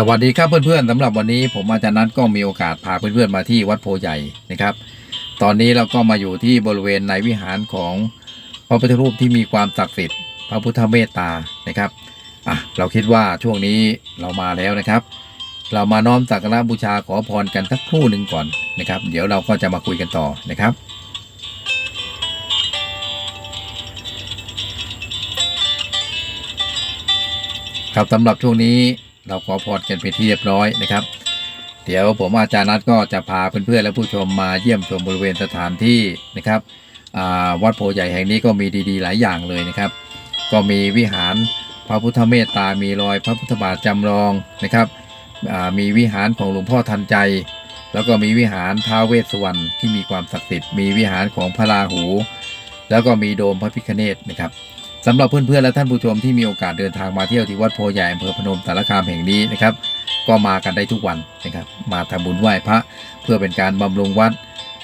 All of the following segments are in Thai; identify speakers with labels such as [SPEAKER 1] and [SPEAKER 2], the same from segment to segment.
[SPEAKER 1] สวัสดีครับเพื่อนๆสำหรับวันนี้ผมอาจารย์นัทก็มีโอกาสพาเพื่อนๆมาที่วัดโพใหญ่นะครับ ตอนนี้เราก็มาอยู่ที่บริเวณในวิหารของพระพุทธรูปที่มีความศักดิ์สิทธิ์พระพุทธเมตตานะครับอะเราคิดว่าช่วงนี้เรามาแล้วนะครับ เรามาน้อมสักการะบูชาขอพรกันสักครู่หนึ่งก่อนนะครับ เดี๋ยวเราก็จะมาคุยกันต่อนะครับครับสำหรับช่วงนี้ เราขอพรกันเป็นที่เรียบร้อยนะครับ เดี๋ยวผมอาจารย์นัทก็จะพาเพื่อนๆและผู้ชมมาเยี่ยมชมบริเวณสถานที่นะครับวัดโพใหญ่แห่งนี้ก็มีดีๆ หลายอย่างเลยนะครับ ก็มีวิหารพระพุทธเมตตา มีรอยพระพุทธบาทจำลองนะครับมีวิหารของหลวงพ่อทันใจ แล้วก็มีวิหารท้าเวสสุวรรณที่มีความศักดิ์สิทธิ์ มีวิหารของพระราหู แล้วก็มีโดมพระพิฆเนศนะครับ สำหรับเพื่อนๆและท่านผู้ชมที่มีโอกาสเดินทางมาเที่ยวที่วัดโพใหญ่อำเภอพนมสารคามแห่งนี้นะครับ ก็มากันได้ทุกวันนะครับ มาทำบุญไหว้พระ เพื่อเป็นการบำรุงวัด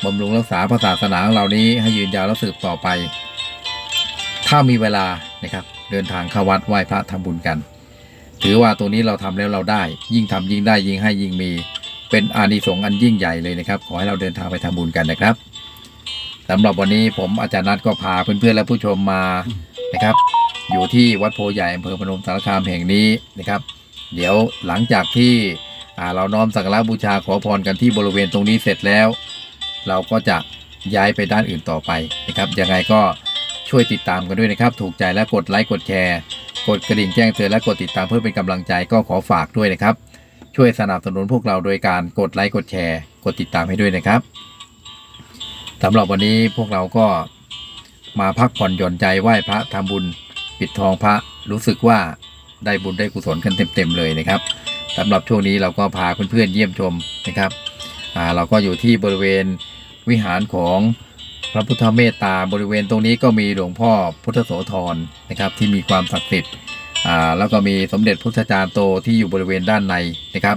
[SPEAKER 1] บำรุงรักษาพระศาสนาของเรานี้ให้ยืนยาวและสืบต่อไป ถ้ามีเวลานะครับเดินทางเข้าวัดไหว้พระทำบุญกัน ถือว่าตัวนี้เราทำแล้วเราได้ ยิ่งทำยิ่งได้ยิ่งให้ยิ่งมี เป็นอานิสงส์อันยิ่งใหญ่เลยนะครับ ขอให้เราเดินทางไปทำบุญกันนะครับสำหรับวันนี้ผมอาจารย์นัทก็พาเพื่อนๆและผู้ชมมา นะครับ อยู่ที่วัดโพใหญ่อำเภอพนมสารคามแห่งนี้นะครับ เดี๋ยวหลังจากที่เราน้อมสักการะบูชาขอพรกันที่บริเวณตรงนี้เสร็จแล้ว เราก็จะย้ายไปด้านอื่นต่อไปนะครับยังไงก็ช่วยติดตามกันด้วยนะครับ ถูกใจและกดไลค์กดแชร์ กดกระดิ่งแจ้งเตือนและกดติดตามเพื่อเป็นกำลังใจก็ขอฝากด้วยนะครับ ช่วยสนับสนุนพวกเราโดยการกดไลค์กดแชร์ กดติดตามให้ด้วยนะครับสำหรับวันนี้พวกเราก็ มาพักผ่อนหย่อนใจไหว้พระทำบุญปิดทองพระรู้สึกว่าได้บุญได้กุศลกันเต็มๆเลยนะครับสำหรับช่วงนี้เราก็พาเพื่อนๆเยี่ยมชมนะครับเราก็อยู่ที่บริเวณวิหารของพระพุทธเมตตาบริเวณตรงนี้ก็มีหลวงพ่อพุทธโสธรนะครับที่มีความศักดิ์สิทธิ์อ่าแล้วก็มีสมเด็จพุทธจารย์โตที่อยู่บริเวณด้านในนะครับ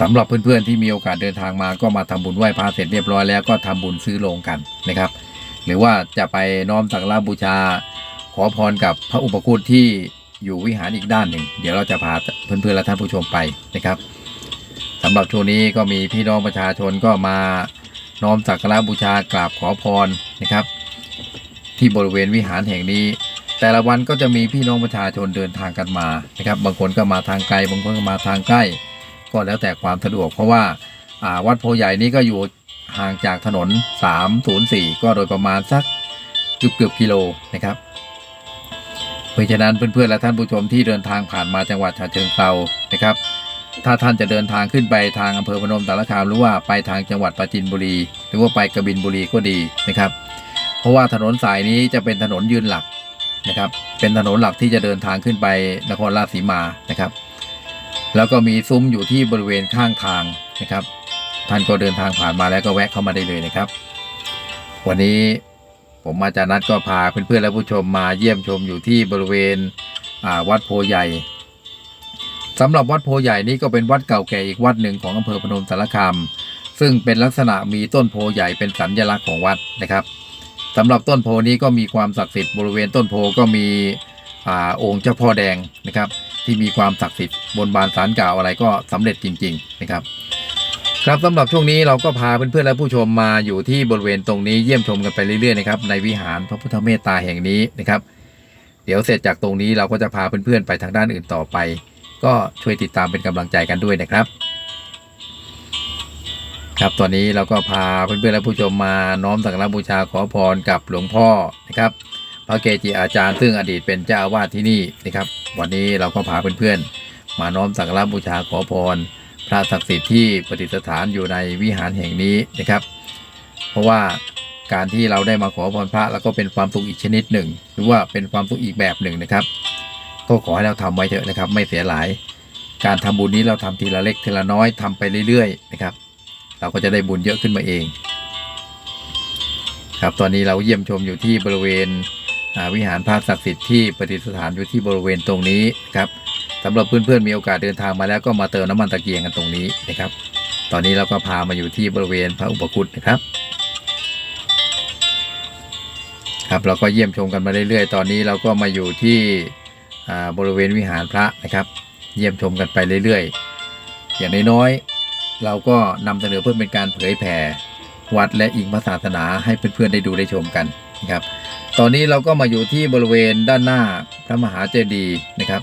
[SPEAKER 1] สำหรับเพื่อนๆที่มีโอกาสเดินทางมาก็มาทำบุญไหว้พระเสร็จเรียบร้อยแล้วก็ทำบุญซื้อโลงกันนะครับ หรือว่าจะไปน้อมสักการะบูชา ขอพรกับพระอุปคุตที่อยู่วิหารอีกด้านหนึ่ง เดี๋ยวเราจะพาเพื่อนๆและท่านผู้ชมไปนะครับสำหรับช่วงนี้ก็มีพี่น้องประชาชนก็มาน้อมสักการะบูชากราบขอพรนะครับ ที่บริเวณวิหารแห่งนี้ แต่ละวันก็จะมีพี่น้องประชาชนเดินทางกันมานะครับ บางคนก็มาทางไกลบางคนก็มาทางใกล้ ก็แล้วแต่ความสะดวก เพราะว่าอ่าวัดโพใหญ่นี้ก็อยู่ ห่างจากถนน 304 ก็โดยประมาณสักเกือบเกือบกิโลนะครับเพราะฉะนั้นเพื่อนๆและท่านผู้ชมที่เดินทางผ่านมาจังหวัดฉะเชิงเทรานะครับ ถ้าท่านจะเดินทางขึ้นไปทางอำเภอพนมสารคามหรือว่าไปทางจังหวัดปราจีนบุรี หรือว่าไปกระบินบุรีก็ดีนะครับ เพราะว่าถนนสายนี้จะเป็นถนนยืนหลักนะครับ เป็นถนนหลักที่จะเดินทางขึ้นไปนครราชสีมานะครับ แล้วก็มีซุ้มอยู่ที่บริเวณข้างทางนะครับ ท่านก็เดินทางผ่านมาแล้วก็แวะเข้ามาได้เลยนะครับ วันนี้ผมอาจารย์นัดก็พาเพื่อนๆและผู้ชมมาเยี่ยมชมอยู่ที่บริเวณวัดโพใหญ่สำหรับวัดโพใหญ่นี้ก็เป็นวัดเก่าแก่อีกวัดหนึ่งของอำเภอพนมสารคามซึ่งเป็นลักษณะมีต้นโพใหญ่เป็นสัญลักษณ์ของวัดนะครับสำหรับต้นโพนี้ก็มีความศักดิ์สิทธิ์บริเวณต้นโพก็มีอ่าองค์เจ้าพ่อแดงนะครับ ที่มีความศักดิ์สิทธิ์บนบานสารกล่าวอะไรก็สำเร็จจริง ๆ นะครับ ครับสำหรับช่วงนี้เราก็พาเพื่อนๆและผู้ชมมาอยู่ที่บริเวณตรงนี้เยี่ยมชมกันไปเรื่อยๆนะครับในวิหารพระพุทธเมตตาแห่งนี้นะครับ เดี๋ยวเสร็จจากตรงนี้เราก็จะพาเพื่อนๆไปทางด้านอื่นต่อไป ก็ช่วยติดตามเป็นกำลังใจกันด้วยนะครับ ครับตอนนี้เราก็พาเพื่อนๆและผู้ชมมาน้อมสักการะบูชาขอพรกับหลวงพ่อนะครับ พระเกจิอาจารย์ซึ่งอดีตเป็นเจ้าอาวาสที่นี่นะครับ วันนี้เราก็พาเพื่อนๆมาน้อมสักการะบูชาขอพร พระศักดิ์สิทธิ์ที่ประดิษฐานอยู่ในวิหารแห่งนี้นะครับ เพราะว่าการที่เราได้มาขอพรพระแล้วก็เป็นความสุขอีกชนิดหนึ่ง หรือว่าเป็นความสุขอีกแบบหนึ่งนะครับ ก็ขอให้เราทำไว้เถอะนะครับ ไม่เสียหลาย การทำบุญนี้เราทำทีละเล็กทีละน้อยทำไปเรื่อยๆนะครับ เราก็จะได้บุญเยอะขึ้นมาเอง ครับตอนนี้เราเยี่ยมชมอยู่ที่บริเวณวิหารพระศักดิ์สิทธิ์ที่ประดิษฐานอยู่ที่บริเวณตรงนี้นครับ สำหรับเพื่อนๆมีโอกาสเดินทางมาแล้วก็มาเติมน้ำมันตะเกียงกันตรงนี้นะครับ ตอนนี้เราก็พามาอยู่ที่บริเวณพระอุปคุตนะครับครับเราก็เยี่ยมชมกันมาเรื่อยๆ ตอนนี้เราก็มาอยู่ที่อ่าบริเวณวิหารพระนะครับ เยี่ยมชมกันไปเรื่อยๆ อย่างน้อยๆเราก็นำเสนอเพื่อเป็นการเผยแผ่วัดและอิงพระศาสนาให้เพื่อนๆได้ดูได้ชมกันนะครับ ตอนนี้เราก็มาอยู่ที่บริเวณด้านหน้าพระมหาเจดีย์นะครับ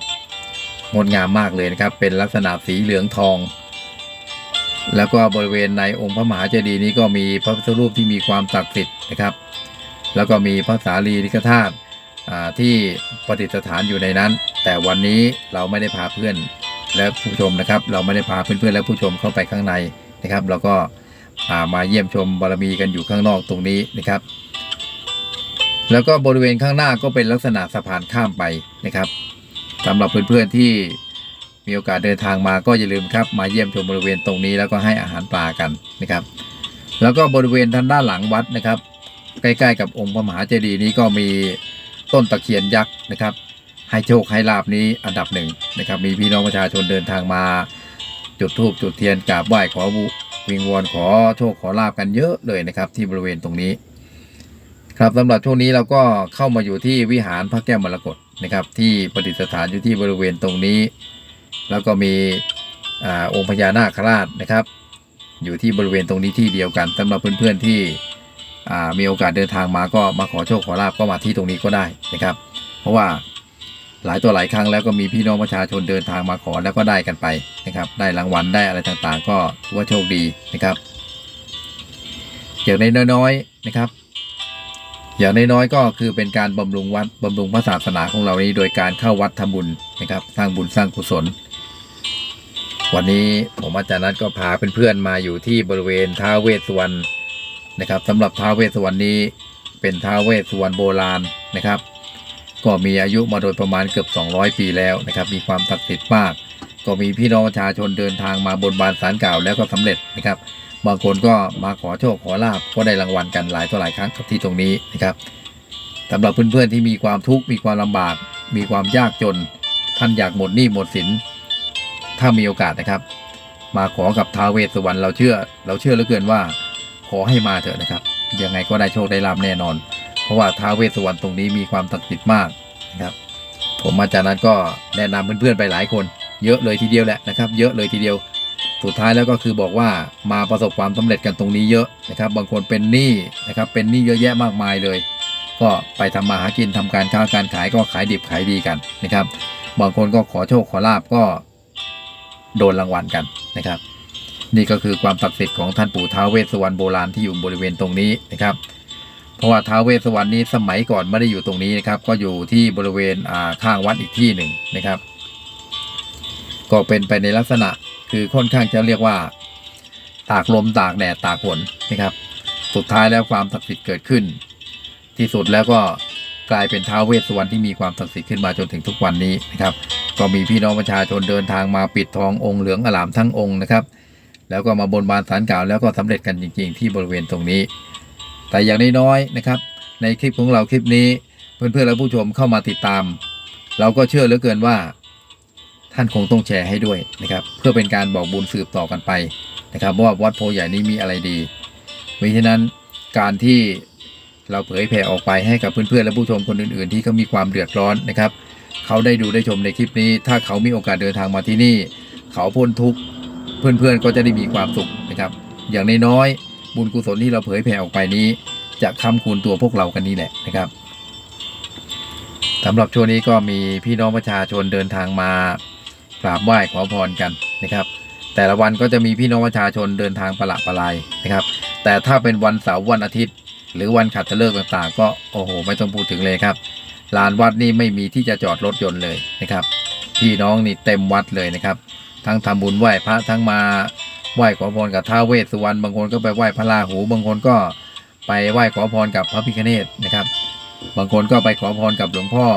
[SPEAKER 1] งดงามมากเลยนะครับ เป็นลักษณะสีเหลืองทอง แล้วก็บริเวณในองค์พระมหาเจดีย์นี้ก็มีพระพุทธรูปที่มีความศักดิ์สิทธิ์นะครับ แล้วก็มีพระสารีริกธาตุที่ประดิษฐานอยู่ในนั้น แต่วันนี้เราไม่ได้พาเพื่อนและผู้ชมนะครับ เราไม่ได้พาเพื่อนๆและผู้ชมเข้าไปข้างในนะครับ เราก็ามาเยี่ยมชมบารมีกันอยู่ข้างนอกตรงนี้นะครับ แล้วก็บริเวณข้างหน้าก็เป็นลักษณะสะพานข้ามไปนะครับ สำหรับเพื่อนๆที่มีโอกาสเดินทางมาก็อย่าลืมครับ มาเยี่ยมชมบริเวณตรงนี้แล้วก็ให้อาหารปลากันนะครับ แล้วก็บริเวณทางด้านหลังวัดนะครับ ใกล้ๆกับองค์พระมหาเจดีย์นี้ก็มีต้นตะเคียนยักษ์นะครับให้โชคให้ลาบนี้อันดับหนึ่งนะครับ มีพี่น้องประชาชนเดินทางมา จุดธูปจุดเทียนกราบไหว้ขอบุวิงวอนขอโชคขอลาบกันเยอะเลยนะครับ ที่บริเวณตรงนี้ ครับสำหรับช่วงนี้เราก็เข้ามาอยู่ที่วิหารพระแก้วมรกต นะครับที่ประดิษฐานอยู่ที่บริเวณตรงนี้ แล้วก็มีอองค์พญานาคราชนะครับ อยู่ที่บริเวณตรงนี้ที่เดียวกันสำหรับเพื่อนๆที่มีโอกาสเดินทางมาก็มาขอโชคขอลาบก็มาที่ตรงนี้ก็ได้นะครับ เพราะว่าหลายตัวหลายครั้งแล้วก็มีพี่น้องประชาชนเดินทางมาขอแล้วก็ได้กันไปนะครับ ได้รางวัลได้อะไรต่างๆ ก็ถือว่าโชคดีนะครับอย่างในน้อยๆนะครับ อย่างน้อยๆก็คือเป็นการบำรุงวัดบำรุงพระศาสนาของเรานี้โดยการเข้าวัดทำบุญนะครับ สร้างบุญสร้างกุศล วันนี้ผมอาจารย์นัทก็พาเพื่อนๆมาอยู่ที่บริเวณท้าวเวสสุวรรณนะครับสำหรับท้าวเวสสุวรรณนี้ เป็นท้าวเวสสุวรรณโบราณนะครับ ก็มีอายุมาโดยประมาณเกือบ 200 ปีแล้วนะครับ มีความศักดิ์สิทธิ์มาก ก็มีพี่น้องประชาชนเดินทางมาบนบานสารกล่าวแล้วก็สำเร็จนะครับ บางคนก็มาขอโชคขอลาบก็ได้รางวัลกันหลายต่อหลายครั้งกับที่ตรงนี้นะครับสำหรับเพื่อนๆที่มีความทุกข์มีความลำบาก มีความยากจน ท่านอยากหมดหนี้หมดสิน ถ้ามีโอกาสนะครับ มาขอกับท้าวเวสสุวรรณเราเชื่อ เราเชื่อเหลือเกินว่า ขอให้มาเถอะนะครับ ยังไงก็ได้โชคได้ลาบแน่นอน เพราะว่าท้าวเวสสุวรรณตรงนี้มีความศักดิ์สิทธิ์มากนะครับผมอาจารย์นั้นก็แนะนำเพื่อนๆไปหลายคน เยอะเลยทีเดียวแหละนะครับ เยอะเลยทีเดียว สุดท้ายแล้วก็คือบอกว่ามาประสบความสำเร็จกันตรงนี้เยอะนะครับ บางคนเป็นหนี้นะครับ เป็นหนี้เยอะแยะมากมายเลย ก็ไปทำมาหากินทำการค้าการขายก็ขายดิบขายดีกันนะครับ บางคนก็ขอโชคขอลาบก็โดนรางวัลกันนะครับ นี่ก็คือความศักดิ์สิทธิ์ของท่านปู่ท้าวเวสสุวรรณโบราณที่อยู่บริเวณตรงนี้นะครับ เพราะว่าท้าวเวสสุวรรณนี้สมัยก่อนไม่ได้อยู่ตรงนี้นะครับ ก็อยู่ที่บริเวณอ่าข้างวัดอีกที่หนึ่งนะครับ ก็เป็นไปในลักษณะ คือค่อนข้างจะเรียกว่า ตากลมตากแดดตากฝนนะครับ สุดท้ายแล้วความศักดิ์สิทธิ์เกิดขึ้น ที่สุดแล้วก็กลายเป็นท้าวเวสสุวรรณที่มีความศักดิ์สิทธิ์ขึ้นมาจนถึงทุกวันนี้นะครับ ก็มีพี่น้องประชาชนเดินทางมาปิดทององค์เหลืองอลามทั้งองค์นะครับ แล้วก็มาบนบานสารกล่าวแล้วก็สำเร็จกันจริง ๆ ที่บริเวณตรงนี้ แต่อย่างน้อยๆนะครับ ในคลิปของเราคลิปนี้เพื่อนๆและผู้ชมเข้ามาติดตาม เราก็เชื่อเหลือเกินว่า ท่านคงต้องแชร์ให้ด้วยนะครับเพื่อเป็นการบอกบุญสืบต่อกันไปนะครับว่าวัดโพใหญ่นี้มีอะไรดีเพราะฉะนั้นการที่เราเผยแผ่ออกไปให้กับเพื่อนๆและผู้ชมคนอื่นๆ ที่เขามีความเดือดร้อนนะครับ เขาได้ดูได้ชมในคลิปนี้ ถ้าเขามีโอกาสเดินทางมาที่นี่ เขาพ้นทุกข์เพื่อนๆก็จะได้มีความสุขนะครับ อย่างน้อยๆบุญกุศลที่เราเผยแผ่ออกไปนี้ จะค้ำคูณตัวพวกเรากันนี่แหละนะครับสำหรับช่วงนี้ก็มีพี่น้องประชาชนเดินทางมา กราบไหว้ขอพรกันนะครับ แต่ละวันก็จะมีพี่น้องประชาชนเดินทางประหละประลายนะครับ แต่ถ้าเป็นวันเสาร์วันอาทิตย์ หรือวันขัดเลิกษ์ต่างๆ ก็โอ้โหไม่ต้องพูดถึงเลยครับลานวัดนี่ไม่มีที่จะจอดรถยนต์เลยนะครับ พี่น้องนี่เต็มวัดเลยนะครับ ทั้งทำบุญไหว้พระทั้งมาไหว้ขอพรกับท้าวเวสสุวรรณบางคนก็ไปไหว้พระราหู บางคนก็ไปไหว้ขอพรกับพระพิฆเนศนะครับ บางคนก็ไปขอพรกับหลวงพ่อ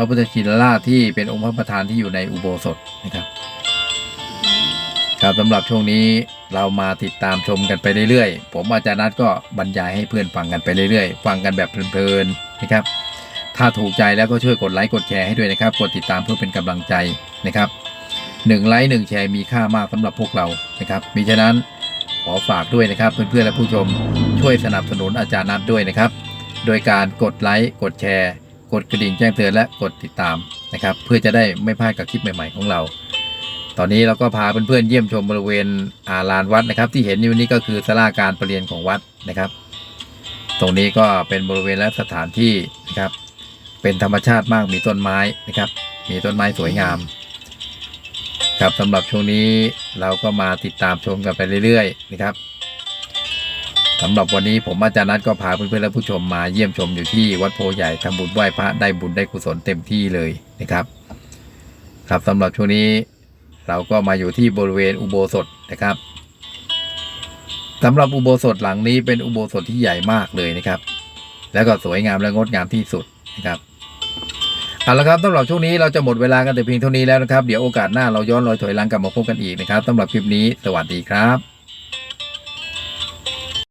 [SPEAKER 1] ระพุทธชินราชที่เป็นองค์พระประธานที่อยู่ในอุโบสถนะครับ ครับสำหรับช่วงนี้เรามาติดตามชมกันไปเรื่อยๆ ผมอาจารย์นัทก็บรรยายให้เพื่อนฟังกันไปเรื่อยๆ ฟังกันแบบเพลินๆนะครับ ถ้าถูกใจแล้วก็ช่วยกดไลค์กดแชร์ให้ด้วยนะครับ กดติดตามเพื่อเป็นกำลังใจนะครับหนึ่งไลค์หนึ่งแชร์มีค่ามากสำหรับพวกเรานะครับมิฉะนั้นขอฝากด้วยนะครับเพื่อนๆและผู้ชมช่วยสนับสนุนอาจารย์นัทด้วยนะครับ โดยการกดไลค์กดแชร์ กดกระดิ่งแจ้งเตือนและกดติดตามนะครับ เพื่อจะได้ไม่พลาดกับคลิปใหม่ ๆ ของเรา ตอนนี้เราก็พาเพื่อนๆเยี่ยมชมบริเวณอาลานวัดนะครับ ที่เห็นอยู่นี้ก็คือศาลาการประเรียนของวัดนะครับ ตรงนี้ก็เป็นบริเวณและสถานที่นะครับ เป็นธรรมชาติมากมีต้นไม้นะครับ มีต้นไม้สวยงามครับสำหรับช่วงนี้เราก็มาติดตามชมกันไปเรื่อย ๆ นะครับ สำหรับวันนี้ผมอาจารย์นัทก็พาเพื่อนๆและผู้ชมมาเยี่ยมชมอยู่ที่วัดโพใหญ่ทำบุญไหว้พระได้บุญได้กุศลเต็มที่เลยนะครับ ครับสำหรับช่วงนี้เราก็มาอยู่ที่บริเวณอุโบสถนะครับสำหรับอุโบสถหลังนี้เป็นอุโบสถที่ใหญ่มากเลยนะครับ แล้วก็สวยงามและงดงามที่สุดนะครับเอาละครับสำหรับช่วงนี้เราจะหมดเวลากันแต่เพียงเท่านี้แล้วนะครับ เดี๋ยวโอกาสหน้าเราย้อนรอยถอยหลังกลับมาพบกันอีกนะครับสำหรับคลิปนี้ สวัสดีครับ